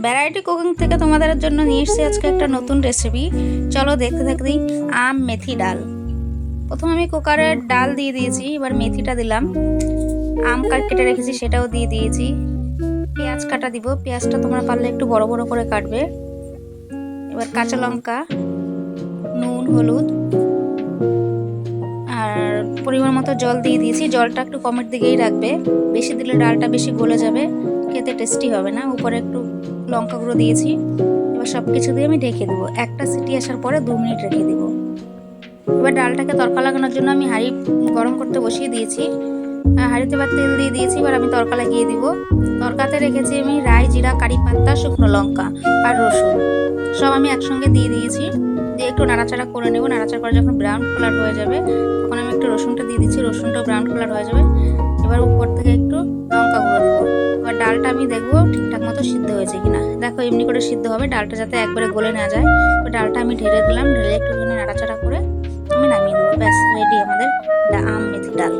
Variety cooking থেকে তোমাদের জন্য নিয়ে এসেছি আজকে একটা নতুন রেসিপি চলো দেখতে থাকতেই আম, মেথি, ডাল। প্রথম আমি কুকারে ডাল দিয়ে দিয়েছি, এবার মেথিটা দিলাম। আম কাট কেটে রেখেছি, সেটাও দিয়ে দিয়েছি। পেঁয়াজ কাটা দিব, পেঁয়াজটা তোমরা পারলে একটু বড় বড় করে কাটবে। এবার কাঁচা লঙ্কা, নুন, হলুদ পরিমাণ মতো জল দিয়ে দিয়েছি। জলটা একটু কমের দিকেই রাখবে। বেশি দিলে ডালটা বেশি গলে যাবে। খেতে টেস্টি হবে না। উপরে একটু লঙ্কা গুঁড়ো দিয়েছি। এবার সব কিছু দিয়ে আমি ঢেকে দেবো। একটা সিটি আসার পরে দু মিনিট রেখে দেবো। এবার ডালটাকে তরকা লাগানোর জন্য আমি হাঁড়ি গরম করতে বসিয়ে দিয়েছি। হাঁড়িতে এবার তেল দিয়ে দিয়েছি। এবার আমি তরকা লাগিয়ে দিব। তরকাতে রেখেছি আমি রাই, জিরা, কারি পাতা, শুকনো লঙ্কা আর রসুন। সব আমি একসঙ্গে দিয়ে দিয়েছি। দিয়ে একটু নাড়াচাড়া করে নেব। নাড়াচাড়া করে যখন ব্রাউন কালার হয়ে যাবে, তখন আমি একটু রসুনটা দিয়ে দিচ্ছি। রসুনটাও ব্রাউন কালার হয়ে যাবে। এবার উপর থেকে একটু লঙ্কা গুঁড়ো দেবো। এবার ডালটা আমি দেখব ঠিকঠাক মতো সিদ্ধ হয়েছে কিনা। দেখো এমনি করে সিদ্ধ হবে। ডালটা যাতে একবারে গলে না যায়। এবার ডালটা আমি ঢেলে দিলাম। ঢেলে একটুখানি নাড়াচাড়া করে আমি নামিয়ে দেবো ব্যাস রেডি আমাদের আম মেথি ডাল।